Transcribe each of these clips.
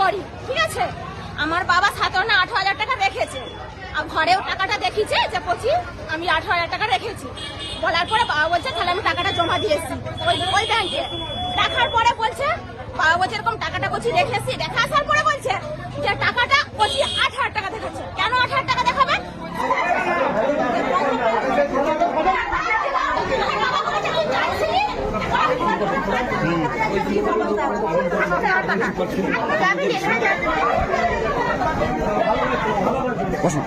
করি, ঠিক আছে? আমার বাবা সাতান্ন আঠারো হাজার টাকা রেখেছে। আর ঘরেও টাকাটা দেখিছে যে, পচি, আমি আঠারো হাজার টাকা রেখেছি। বলার পরে বাবা বলছে, তাহলে আমি টাকাটা জমা দিয়েছি ওই ওই ব্যাংকে। রাখার পরে বলছে, বাবা বলছে, এরকম টাকাটা কচি রেখেছি রেখে আসার পরে বলছে যে, টাকাটা বলছি বসুন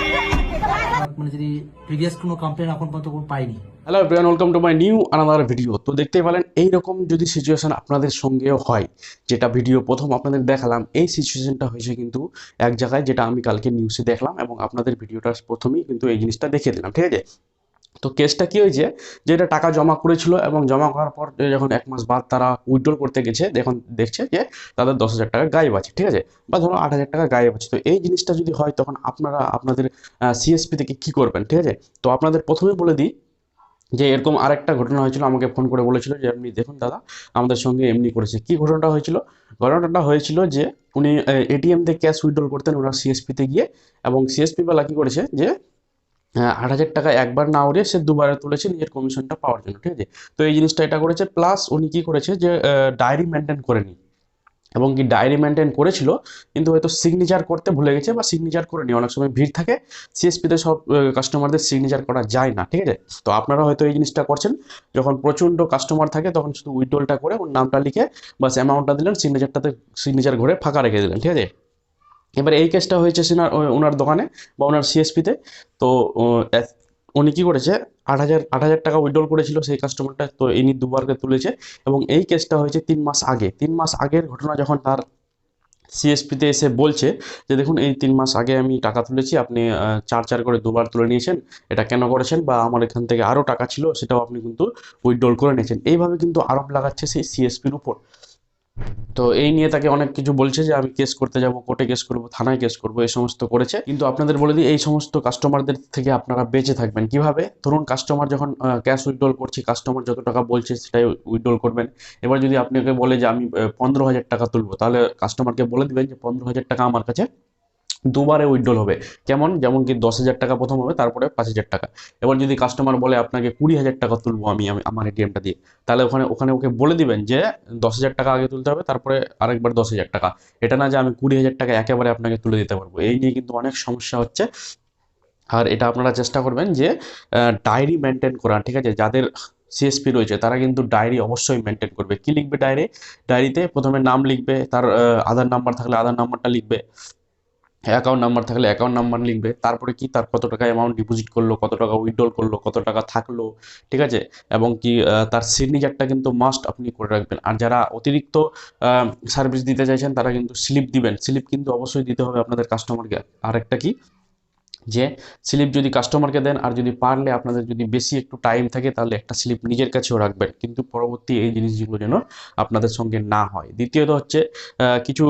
Thank you. মানে যদি প্রিভিয়াস কোনো কমপ্লেন এখন পর্যন্ত পাইনি। Hello everyone welcome to my new another video তো দেখতেই পেলেন এইরকম যদি সিচুয়েশন আপনাদের সঙ্গেও হয়, যেটা ভিডিও প্রথম আপনাদের দেখালাম, এই সিচুয়েশনটা হয়েছে কিন্তু এক জায়গায় যেটা আমি কালকে নিউজে দেখলাম এবং আপনাদের ভিডিওটার প্রথমেই কিন্তু এই জিনিসটা দেখিয়ে দিলাম, ঠিক আছে? তো কেসটা কি হয়েছে? যে এটা টাকা জমা করেছিল এবং জমা করার পর যখন এক মাস বাদ তারা উইথড্রল করতে গেছে, দেখুন, দেখছে যে তাদের দশ হাজার টাকা গায়েব আছে, ঠিক আছে? বা ধরো আট হাজার টাকা গায়েব আছে। তো এই জিনিসটা যদি হয়, তখন আপনারা, আপনাদের সিএসপি থেকে কি করবেন, ঠিক আছে? তো আপনাদের প্রথমে বলে দিই যে এরকম আরেকটা ঘটনা হয়েছিল, আমাকে ফোন করে বলেছিল যে আপনি দেখুন দাদা, আমাদের সঙ্গে এমনি করেছে। কি ঘটনাটা হয়েছিল? ঘটনাটা হয়েছিল যে উনি এটিএম থেকে ক্যাশ উইথড্রল করতেন ওনার সিএসপিতে গিয়ে এবং সিএসপি বেলা কি করেছে যে আট হাজার টাকা একবার না উড়িয়ে সে দুবারে তুলেছে নিজের কমিশনটা পাওয়ার জন্য, ঠিক আছে? তো এই জিনিসটা এটা করেছে প্লাস উনি কি করেছে যে ডায়েরি মেনটেন করে করেনি এবং কি ডায়েরি মেনটেন করেছিল, কিন্তু হয়তো সিগনেচার করতে ভুলে গেছে বা সিগনেচার করেনি অনেক সময় ভিড় থাকে সিএসপিতে সব কাস্টমারদের সিগনেচার করা যায় না, ঠিক আছে? তো আপনারা হয়তো এই জিনিসটা করছেন, যখন প্রচণ্ড কাস্টমার থাকে, তখন শুধু উইথড্রলটা করে ওর নামটা লিখে, বাস অ্যামাউন্টটা দিলেন সিগনেচারটাতে সিগনেচার ঘরে ফাঁকা রেখে দিলেন, ঠিক আছে? এবার এই কেসটা হয়েছে সিনার ওনার দোকানে বা ওনার সিএসপিতে তো। উনি কী করেছে, আট হাজার আট হাজার টাকা উইথড্রল করেছিল সেই কাস্টমারটা তো ইনি দুবারকে তুলেছে। এবং এই কেসটা হয়েছে তিন মাস আগে। তিন মাস আগের ঘটনা যখন তার সিএসপিতে এসে বলছে যে, দেখুন, এই তিন মাস আগে আমি টাকা তুলেছি, আপনি চার চার করে দুবার তুলে নিয়েছেন, এটা কেন করেছেন? বা আমার এখান থেকে আরও টাকা ছিল, সেটাও আপনি কিন্তু উইথড্রল করে নিয়েছেন। এইভাবে কিন্তু আরোপ লাগাচ্ছে সেই সিএসপির উপর। তো এই নিয়ে তাকে অনেক কিছু বলছে যে আমি কেস করতে যাব, কোর্টে কেস করব, থানায় কেস করব, এই সমস্ত করেছে। কিন্তু আপনাদের বলে দিই, এই সমস্ত কাস্টমারদের থেকে আপনারা বেঁচে থাকবেন। কীভাবে? ধরুন কাস্টমার যখন ক্যাশ উইথড্রল করছি কাস্টমার যত টাকা বলছে সেটাই উইথড্রল করবেন। এবার যদি আপনাকে বলে যে আমি পনেরো হাজার টাকা তুলবো, তাহলে কাস্টমারকে বলে দিবেন যে পনেরো হাজার টাকা আমার কাছে দুবারে উইথড্রল হবে। কেমন? যেমন কি দশ হাজার টাকা প্রথম হবে, তারপরে পাঁচ হাজার টাকা। এবার যদি কাস্টমার বলে, আপনাকে কুড়ি হাজার টাকা তুলবো আমি আমি, আমার এটিএমটা দিয়ে। তাহলে ওখানে ওখানে ওকে বলে দিবেন যে, দশ হাজার টাকা আগে তুলতে হবে, তারপরে আরেকবার দশ হাজার টাকা। এটা না যে আমি কুড়ি হাজার টাকা একেবারে আপনাকে তুলে দিতে পারব। এই নিয়ে কিন্তু অনেক সমস্যা হচ্ছে। আর এটা আপনারা চেষ্টা করবেন যে ডায়েরি মেনটেন করা, ঠিক আছে? যাদের সিএসপি রয়েছে, তারা কিন্তু ডায়েরি অবশ্যই মেনটেন করবে। কি লিখবে ডায়েরি ডায়েরিতে প্রথমে নাম লিখবে, তার আধার নাম্বার থাকলে আধার নাম্বারটা লিখবে। অ্যাকাউন্ট নাম্বার থাকলে অ্যাকাউন্ট নাম্বার লিখবে, তারপরে কি তার কত টাকা অ্যামাউন্ট ডিপোজিট করল, কত টাকা উইথড্রল করল, কত টাকা থাকল, ঠিক আছে? এবং কি তার সিগনেচারটা কিন্তু মাস্ট আপনি করে রাখবেন। আর যারা অতিরিক্ত সার্ভিস দিতে চাইছেন, তারা কিন্তু স্লিপ দিবেন। স্লিপ কিন্তু অবশ্যই দিতে হবে আপনাদের কাস্টমারকে আর একটা কি? যে স্লিপ যদি কাস্টমারকে দেন আর যদি পারলে আপনাদের যদি বেশি একটু টাইম থাকে, তাহলে একটা স্লিপ নিজের কাছেও রাখবেন। কিন্তু পরবর্তী এই জিনিসগুলো যেন আপনাদের সঙ্গে না হয়। দ্বিতীয়ত হচ্ছে কিছু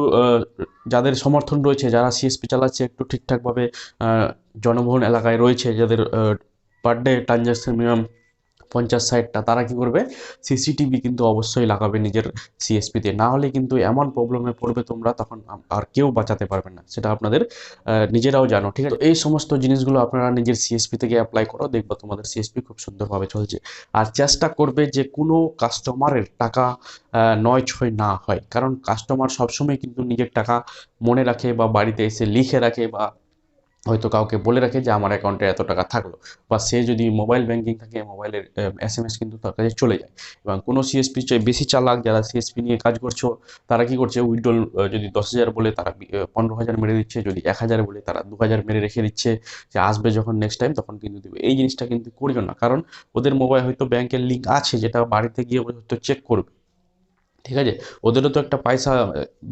যাদের সমর্থন রয়েছে, যারা সিএসপি চালাচ্ছে, একটু ঠিকঠাকভাবে জনবহন জনবহুল এলাকায় রয়েছে, যাদের পার ডে ট্রানজ্যাকশন মিনিমাম পঞ্চাশ ষাটটা তারা কি করবে? সিসিটিভি কিন্তু অবশ্যই লাগাবে নিজের সিএসপিতে না হলে কিন্তু এমন প্রবলেমে পড়বে তোমরা তখন আর কেউ বাঁচাতে পারবে না। সেটা আপনাদের নিজেরাও জানো ঠিক আছে? এই সমস্ত জিনিসগুলো আপনারা নিজের সিএসপি থেকে অ্যাপ্লাই করো দেখবে তোমাদের সিএসপি খুব সুন্দরভাবে চলছে। আর চেষ্টা করবে যে কোনো কাস্টমারের টাকা নয় ছয় না হয়। কারণ কাস্টমার সবসময় কিন্তু নিজের টাকা মনে রাখে বা বাড়িতে এসে লিখে রাখে বা হয়তো কাউকে বলে রাখে যে আমার অ্যাকাউন্টে এত টাকা থাকল। বা সে যদি মোবাইল ব্যাংকিং থাকে মোবাইলের এস এম এস কিন্তু তার কাছে চলে যায়। এবং কোনো সিএসপি বেশি চালাক যারা সিএসপি নিয়ে কাজ করছ, তারা কি করছে? উইথড্রল যদি দশ হাজার বলে তারা পনেরো হাজার মেরে দিচ্ছে, যদি এক হাজার বলে তারা দু হাজার মেরে রেখে দিচ্ছে, যে আসবে যখন নেক্সট টাইম তখন কিন্তু দেবে। এই জিনিসটা কিন্তু করিও না। কারণ ওদের মোবাইল হয়তো ব্যাংকের লিঙ্ক আছে, যেটা বাড়িতে গিয়ে হয়তো চেক করবে। ঠিক আছে? ওদেরও তো একটা পয়সা,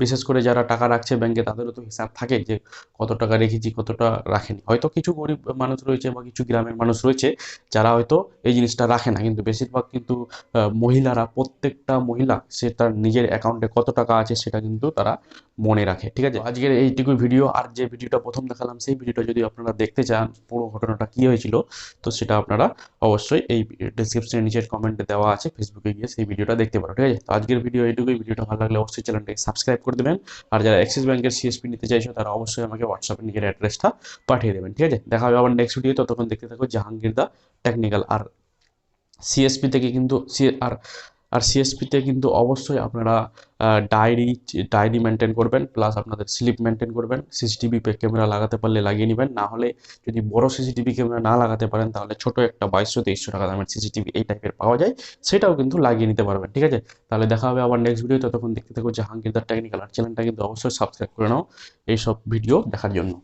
বিশেষ করে যারা টাকা রাখছে ব্যাংকে তাদেরও তো হিসাব থাকে যে কত টাকা রেখেছি, কতটা রাখেনি। হয়তো কিছু গরিব মানুষ রয়েছে বা কিছু গ্রামের মানুষ রয়েছে, যারা হয়তো এই জিনিসটা রাখে না। কিন্তু বেশিরভাগ কিন্তু মহিলারা, প্রত্যেকটা মহিলা, সে তার নিজের অ্যাকাউন্টে কত টাকা আছে সেটা কিন্তু তারা মনে রাখে। ঠিক আছে? আজকের এইটুকু ভিডিও আর যে ভিডিওটা প্রথম দেখালাম, সেই ভিডিওটা যদি আপনারা দেখতে চান, পুরো ঘটনাটা কী হয়েছিল, তো সেটা আপনারা অবশ্যই এই ডিসক্রিপশনের নিচের কমেন্টে দেওয়া আছে। ফেসবুকে গিয়ে সেই ভিডিওটা দেখতে পারো। ঠিক আছে? তো আজকের ভিডিও এইটুকুই ভিডিওটা ভালো লাগলে অবশ্যই চ্যানেলটাকে সাবস্ক্রাইব করে দেবেন। আর যারা অ্যাক্সিস ব্যাংকের সিএসপি নিতে চাইছো, তারা অবশ্যই আমাকে হোয়াটসঅ্যাপে নিজের অ্যাড্রেসটা পাঠিয়ে দেবেন, ঠিক আছে? দেখা হবে আবার নেক্সট ভিডিও ততক্ষণ দেখতে থাকো জাহাঙ্গীর দা টেকনিক্যাল আর সিএসপি থেকে কিন্তু সি আর আর সিএসপিতে কিন্তু অবশ্যই আপনারা ডায়েরি ডায়েরি মেনটেন করবেন প্লাস আপনাদের স্লিপ মেনটেন করবেন। সিসিটিভি ক্যামেরা লাগাতে পারলে লাগিয়ে নেবেন। না হলে যদি বড় সিসিটিভি ক্যামেরা না লাগাতে পারেন, তাহলে ছোট একটা বাইশশো, তেইশশো টাকা দামের সিসিটিভি এই টাইপের পাওয়া যায়। সেটাও কিন্তু লাগিয়ে নিতে পারবেন, ঠিক আছে? তাহলে দেখা হবে আবার নেক্সট ভিডিও ততক্ষণ দেখতে থাকো জাহাঙ্গীরদার টেকনিক্যাল আর চ্যানেলটা কিন্তু অবশ্যই সাবস্ক্রাইব করে নাও, এইসব ভিডিও দেখার জন্য।